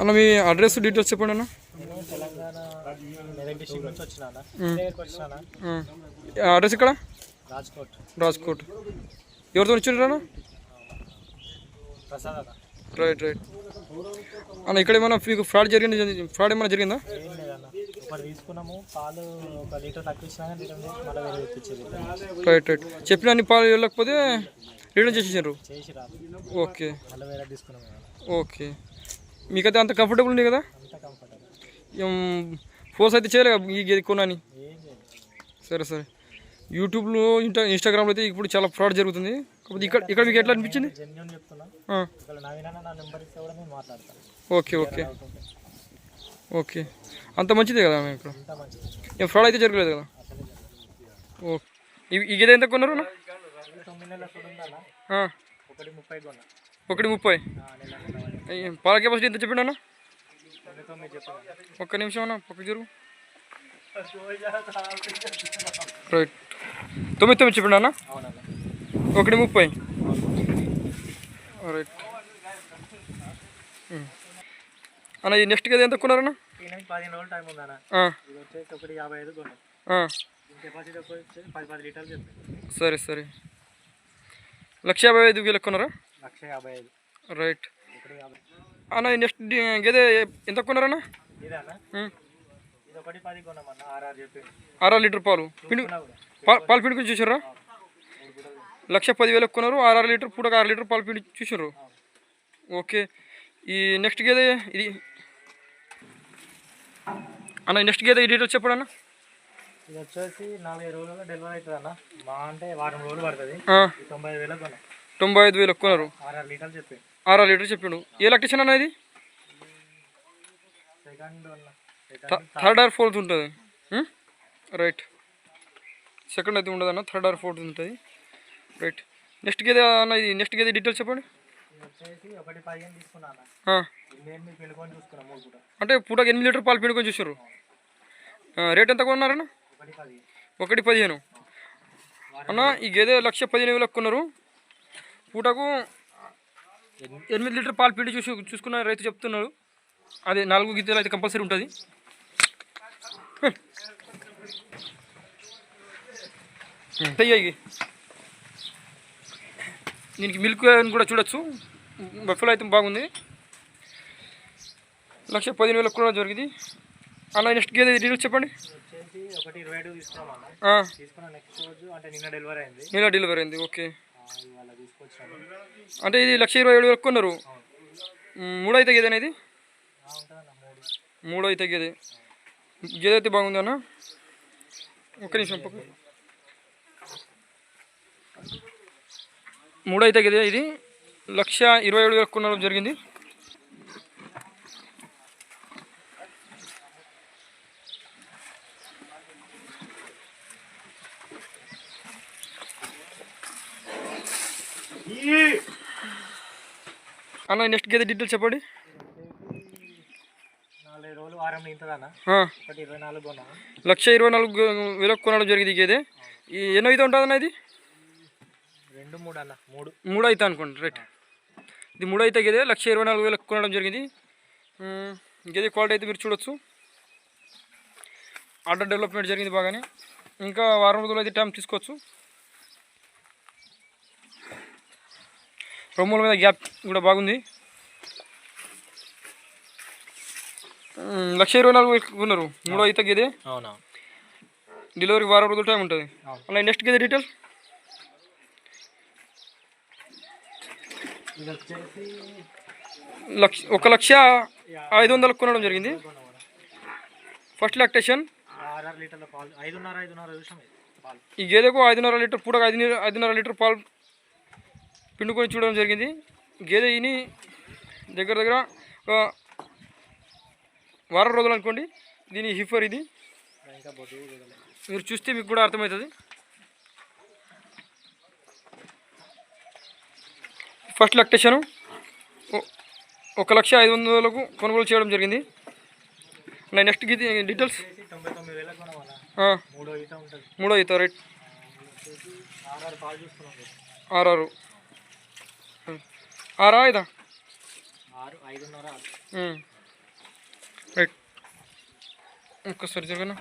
అన్న మీ address details చెప్పండి అన్న. అడ్రస్ ఇక్కడ రాజ్కోట్. రాజ్కోట్. ఎవరితో వచ్చిండ్రు అన్న? Right right. అన్న ఇక్కడ ఏమైనా మీకు ఫ్రాడ్ జరిగింది ఫ్రాడ్ ఏమైనా జరిగిందా? తీసుకున్నాము పాలు ఒక లీటర్ తక్కువ రైట్ రైట్. చెప్పిన అన్ని పాలు వెళ్ళకపోతే రిటర్న్ చేసేసారు ఓకే. ఓకే. మీకైతే అంత కంఫర్టబుల్ ఉంది కదా? ఏం ఫోర్స్ అయితే చేయలేదు ఈ గేది కొనని? సరే సరే. యూట్యూబ్లో ఇంటా ఇన్స్టాగ్రామ్లో అయితే ఇప్పుడు చాలా ఫ్రాడ్ జరుగుతుంది. కాకపోతే ఇక్కడ ఇక్కడ మీకు ఎట్లా అనిపించింది? Okay okay. ఓకే. అంత మంచిదే కదా మేము ఇక్కడ ఏం ఫ్రాడ్ అయితే జరగలేదు కదా? ఓకే. ఈ- గది గేదె ఎంత కొన్నారు ఒకటి ముప్పై. కొన్నా ఒకటి ముప్పై ఆ, నెల నెల ఈ పాల కెపాసిటీ ఎంత చెప్పండి అన్న? ఒక్క నిమిషం అన్న పక్క జరుగు. రైట్. తొమ్మిది తొమ్మిది చెప్పండి అన్న? ఒకటి ముప్పై. రైట్. అన్న ఈ నెక్స్ట్ గేదె ఎంత కొన్నారన్న పదిహేను రోజులు టైం ఉందన్న ఒకటి యాభై ఐదు సరే సరే. లక్ష యాభై ఐదు వేలకు కొన్నారా? లక్ష యాభై ఐదు. రైట్. అన్న నెక్స్ట్ గేదె ఎంత కొన్నారన్న? ఆర్ఆర్ లీటర్ పాలు. పిండి పాలు పిండుకొని చూసారా లక్ష పదివేలకు కొన్నారు ఆరు ఆరు లీటర్ పూటకు ఆరు లీటర్ పాలు పిండి చూసారు ఓకే. ఈ నెక్స్ట్ గేదె ఇది అన్న నెక్స్ట్ గేదె ఈ డీటెయిల్స్ చెప్పండి అన్న? ఇది వచ్చేసి నాలుగైదు రోజుల్లో డెలివరీ అవుతుంది అన్న మా అంటే వారం రోజులు పడుతుంది. తొంభై వేలకు కొన్నాం. తొంభై ఐదు వేలకు కొన్నారు. ఆర్ఆర్ లీటర్లు చెప్పి. ఆరు లీటర్ చెప్పిండు. ఏ అన్న ఇది? థర్డ్ ఆర్ ఫోర్త్ ఉంటుంది? రైట్. సెకండ్ అయితే ఉండదు అన్న థర్డ్ ఆర్ ఫోర్త్ ఉంటుంది. రైట్. నెక్స్ట్ గేదె అన్న ఇది నెక్స్ట్ గేదె డీటెయిల్స్ చెప్పండి. అంటే పూటకు ఎనిమిది లీటర్ పాలు పిండుకొని చూసారు రేట్ ఎంత కొన్నారన్న? ఒకటి పది ఒకటి పదిహేను. అన్న ఈ గేదె లక్ష పదిహేను వేలకు కొన్నారు. పూటకు ఎనిమిది లీటర్ పాలు పిండి చూసి చూసుకున్న రైతు చెప్తున్నాడు. అదే నాలుగు గిద్దెలు అయితే కంపల్సరీ ఉంటుంది. చెయ్యి దీనికి మిల్క్ అని కూడా చూడొచ్చు. బఫెలో అయితే బాగుంది. లక్ష పదిహేను వేలకు కూడా జరిగింది. అన్న నెక్స్ట్ గేదె డీటెయిల్స్ చెప్పండి. నిన్న డెలివరీ అయింది. నీలా డెలివరీ అయింది. ఓకే. అంటే ఇది లక్ష ఇరవై ఏడు వరకు కొన్నారు. మూడో అయితే గేదె అనేది? ఆ, ఉంటుందన్న మూడు మూడో అయితే గేదె. గేదె అయితే బాగుంది అన్న. ఒక్క నిమిషం పక్క మూడో అయితే గేదె ఇది. లక్ష ఇరవై ఏడు వరకు కొనడం జరిగింది. అన్న నెక్స్ట్ గేదె డీటెయిల్స్ చెప్పండి. లక్ష ఇరవై నాలుగు వేలకు కొనడం జరిగింది ఈ గేదె. ఈ ఎన్నో అయితే ఉంటుంది అన్న ఇది? రెండు మూడు అన్న మూడు. మూడు అయితే అనుకోండి రైట్. ఇది మూడు అయితే గేదె లక్ష ఇరవై నాలుగు వేలకు కొనడం జరిగింది. గేదె క్వాలిటీ అయితే మీరు చూడొచ్చు. ఆర్డర్ డెవలప్మెంట్ జరిగింది బాగానే. ఇంకా వారం రోజులు అయితే టైం తీసుకోవచ్చు. రొమ్ముల మీద గ్యాప్ కూడా బాగుంది. లక్ష ఇరవై నాలుగు కొన్నారు. మూడో అయితే గేదె. అవునా? డెలివరీ వారం రోజులు టైం ఉంటుంది. అలా నెక్స్ట్ గేదె డీటెయిల్ లక్ష ఒక లక్ష ఐదు వందలకు కొనడం జరిగింది. ఫస్ట్ లాక్టేషన్ ఈ గేదెకు ఐదున్నర లీటర్ పూటకు ఐదు ఐదున్నర లీటర్ పాలు పిండుకొని చూడడం జరిగింది. గేదె ఇని దగ్గర దగ్గర ఒక వారం రోజులు అనుకోండి. దీని హిఫర్ ఇది. మీరు చూస్తే మీకు కూడా అర్థమవుతుంది. ఫస్ట్ లాక్టేషను ఒక లక్ష ఐదు వందలకు కొనుగోలు చేయడం జరిగింది. నా నెక్స్ట్ గీత డీటెయిల్స్ మూడో ఈత రైట్ ఆర్ఆర్. ఆరు ఐదా ఆరు ఐదున్నర రైట్ ఇంకోసారి జరగనా